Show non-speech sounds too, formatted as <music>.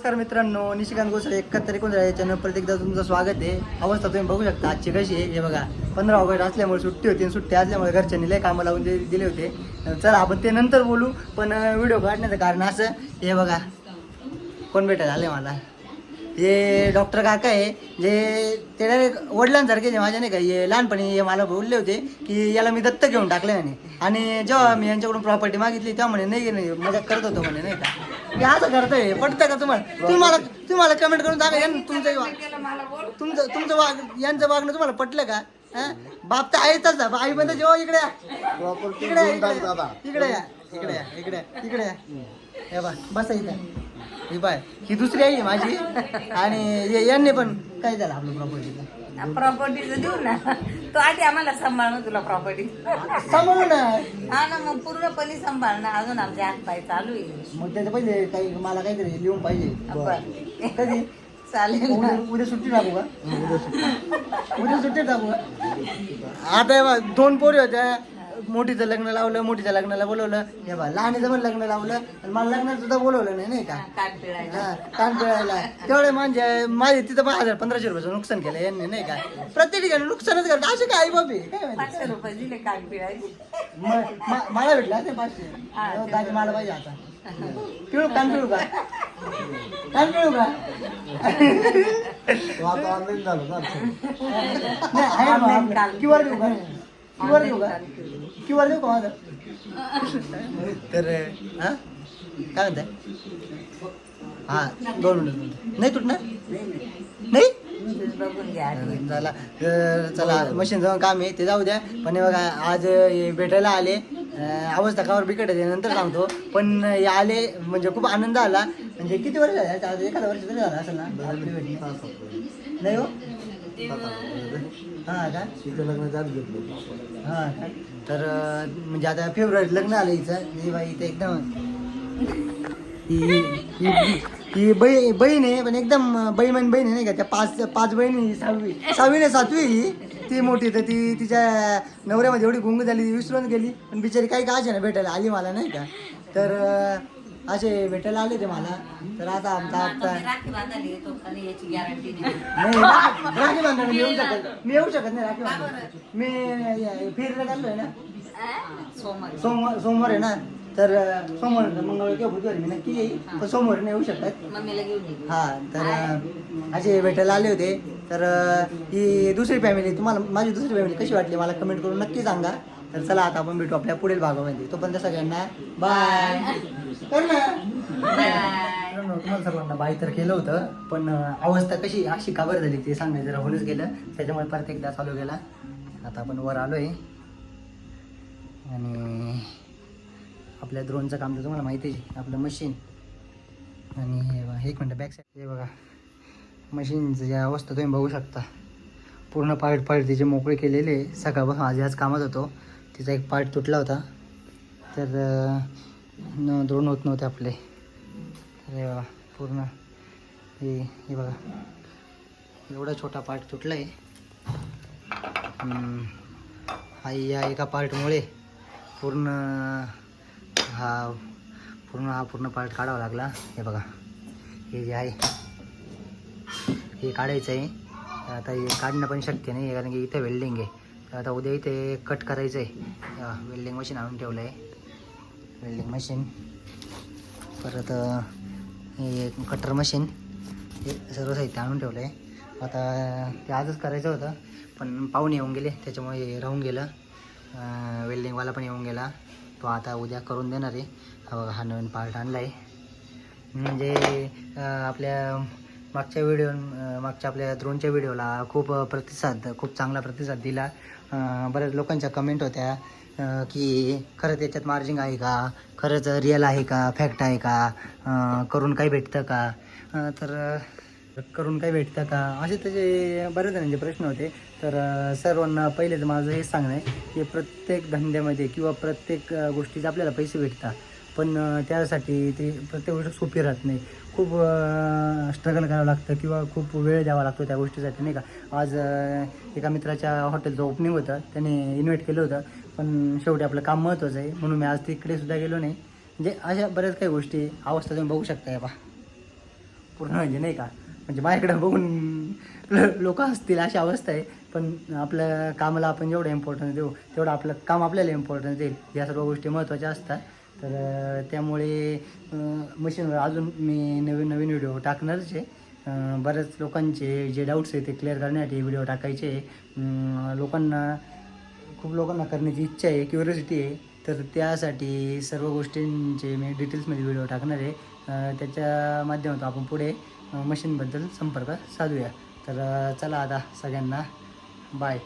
नमस्कार मित्रांनो निशिकांत गोसळे एकाहत्तर एकोणचाळीस या चॅनल परत एकदा तुमचं स्वागत आहे. अवस्था तुम्ही बघू शकता आजची कशी आहे? हे बघा पंधरा ऑगस्ट असल्यामुळे सुट्टी होती आणि सुट्टी असल्यामुळे घरच्यांनी लय कामं लावून दि- दिले होते. चला आपण ते नंतर बोलू पण व्हिडिओ काढण्याचं कारण असं हे बघा. कोण भेटायला आले मला? हे डॉक्टर काका आहे जे ते डायरेक्ट वडिलांसारखे जे माझ्या नाही का हे लहानपणी हे मला बोलले होते की याला मी दत्त घेऊन टाकले म्हणे. आणि जेव्हा मी यांच्याकडून प्रॉपर्टी मागितली तेव्हा म्हणे नाही नाही मजा करत होतो म्हणे नाही का? हे असं करतोय पटतं का तुम्हाला? तुम्हाला तुम्हाला कमेंट करून सांगा यांनी तुमचं तुमचं तुमचं वाग यांचं वागणं तुम्हाला पटलं का? बाप तर आहेच तसा आई बंद जेव्हा इकडे. इकडे इकडे या. इकडे या. इकडे या इकडे या, इकडे या. बा बसा इथं. ही बाय ही दुसरी आई आहे माझी. आणि हे- यांनी पण काय झालं आपलं प्रॉपर्टीचं प्रॉपर्टीचं देऊ ना. तो आधी आम्हाला सांभाळणं तुला प्रॉपर्टी सांभाळू ना. हा ना मग पूर्णपणे सांभाळणं अजून आमचे हात पाय चालू आहे. मग त्याच्या पहिले काही मला काहीतरी लिहून पाहिजे. बरं. कधी? चालेल ना. उद्या उद्या सुट्टी टाकू का? उद्या सुट्टी टाकू का? आता हे बघ, दोन पोरी होत्या. मोठीचं लग्न लावलं मोठीच्या लग्नाला बोलवलं. हे बा लहानीचं पण लग्न लावलं. आणि मला लग्नाला सुद्धा बोलवलं नाही नाही का? कान पिळायला. हा, कान पिळायला. तेवढे म्हणजे माझे तिथं पण हजार पंधराशे रुपयाचं नुकसान केलं यांनी नाही का? प्रत्येक ठिकाणी नुकसानच करतात. असे काय आई बाबी काय माहिती? पाचशे रुपये दिले कान पिळायचे म- म- मला भेटला ते पाचशे. हा, दाजी मला पाहिजे आता. पिळू कान पिळू का? कान पिळू का? नाही, आहे ना Online काल. किंवा देऊ का किंवा देऊ का? किंवा देऊ का माझं? तर हा? काय म्हणताय? हा दोन मिनिट नाही तुटणार? नाही. चला तर चला मशीन जाऊन काम आहे ते जाऊ द्या. पण हे बघा आज हे भेटायला आले. अवस्था कावर बिकट आहे ते नंतर सांगतो. पण हे आले म्हणजे खूप आनंद आला. म्हणजे किती वर्ष झाले? आज एखादा वर्ष तरी झाला असेल ना. नाही हो? हा का? हा का? तर म्हणजे आता फेब्रुवारीत लग्न आलं हिचं ही बाई इथे एकदम ही ही- ही बही बहीण आहे पण एकदम बहीण बहीण आहे नाही का? त्या पाच पाच बहिणी सहावी सहावी नाही सातवी ही. ती मोठी तर ती तिच्या नवऱ्यामध्ये एवढी गुंग झाली ती विसरून गेली. पण बिचारी काही काळजी नाही भेटायला आली मला नाही का? तर असे भेटायला आले ते मला. तर आता आमचा आता राखी बांधायला येतो आणि याची गॅरंटी नाही नाही राखी राखी बांधायला मी येऊ <laughs> शकत मी येऊ शकत नाही राखी बांधायला. मी फिरला चाललोय ना. सोमवारी. सोमवार सोमवार आहे ना. तर सोमवार मंगळवार किंवा बुधवारी मी नक्की येईल. पण सोमवारी नाही येऊ शकत. मम्मीला घेऊन ये. हा तर असे भेटायला आले होते. तर ही दुसरी फॅमिली तुम्हाला माझी दुसरी फॅमिली कशी वाटली? मला कमेंट करून नक्की सांगा. तर चला आता आपण भेटू आपल्या पुढील भागामध्ये. तोपर्यंत सगळ्यांना बाय तुम्हाला सर्वांना बाय तर केलं होतं पण अवस्था कशी अशी का बरं झाली? ते सांगायचं जरा होऊनच गेलं. त्याच्यामुळे परत एकदा चालू केला. आता आपण वर आलोय. आणि आपल्या ड्रोनचं काम तर तुम्हाला माहिती आहे. आपलं मशीन आणि हे एक मिनटं बॅक साईड हे बघा. मशीनचं जे अवस्था तुम्ही बघू शकता. पूर्ण पार्ट पार्ट तिचे मोकळे केलेले आहे. सकाळपासून आज आज कामात होतो. तिचा एक पार्ट तुटला होता. तर न द्रोण होत नव्हते आपले. अरे बाबा बघा पूर्ण हे हे बघा. एवढा छोटा पार्ट तुटला आहे हा या एका पार्टमुळे पूर्ण हा पूर्ण हा पूर्ण पार्ट काढावा लागला. हे बघा हे जे आहे हे काढायचं आहे आता हे काढणं पण शक्य नाही कारण की इथं वेल्डिंग आहे. आता उद्या इथे कट करायचं आहे वेल्डिंग मशीन आणून ठेवलं आहे वेल्डिंग मशीन परत हे कटर मशीन हे सर्व साहित्य आणून ठेवलं आहे आता ते आजच करायचं होतं पण पाहुणे येऊन गेले. त्याच्यामुळे हे राहून गेलं. वेल्डिंगवाला पण येऊन गेला. तो आता उद्या करून देणार आहे. हा बघा हा नवीन पार्ट आणला आहे म्हणजे आपल्या मागच्या व्हिडिओ मागच्या आपल्या द्रोणच्या व्हिडिओला खूप प्रतिसाद खूप चांगला प्रतिसाद दिला. बऱ्याच लोकांच्या कमेंट होत्या की खरंच याच्यात मार्जिंग आहे का? खरंच रिअल आहे का? फॅक्ट आहे का? करून काही भेटतं का? तर करून काही भेटतं का? असे त्याचे बरेच जणांचे प्रश्न होते. तर सर्वांना पहिले तर माझं हे सांगणं आहे की प्रत्येक धंद्यामध्ये किंवा प्रत्येक गोष्टीचे आपल्याला पैसे भेटतात. पण त्यासाठी ते प्रत्येक गोष्ट सोपी राहत नाही. खूप स्ट्रगल करावं लागतं किंवा खूप वेळ द्यावा लागतो त्या गोष्टीसाठी नाही का? आज एका मित्राच्या हॉटेलचं ओपनिंग होतं. त्याने इन्व्हाइट केलं होतं. पण शेवटी आपलं काम महत्त्वाचं आहे. म्हणून मी आज तिकडे सुद्धा गेलो नाही. म्हणजे अशा बऱ्याच काही गोष्टी अवस्था तुम्ही बघू शकता या पूर्ण म्हणजे नाही का? म्हणजे माझ्याकडे बघून <laughs> लोक हसतील अशी अवस्था आहे. पण आपल्या कामाला आपण जेवढं इम्पॉर्टन्स देऊ तेवढं आपलं काम आपल्याला इम्पॉर्टन्स देईल. या सर्व गोष्टी महत्त्वाच्या असतात. तर त्यामुळे मशीनवर अजून मी नवीन नवीन व्हिडिओ टाकणारच आहे. बऱ्याच लोकांचे जे डाऊट्स आहे ते क्लिअर करण्यासाठी व्हिडिओ टाकायचे लोकांना खूप लोकांना करण्याची इच्छा आहे क्युरियोसिटी आहे. तर त्यासाठी सर्व गोष्टींचे मी डिटेल्समध्ये व्हिडिओ टाकणार आहे. त्याच्या माध्यमातून आपण पुढे मशीनबद्दल संपर्क साधूया. तर चला आता सगळ्यांना बाय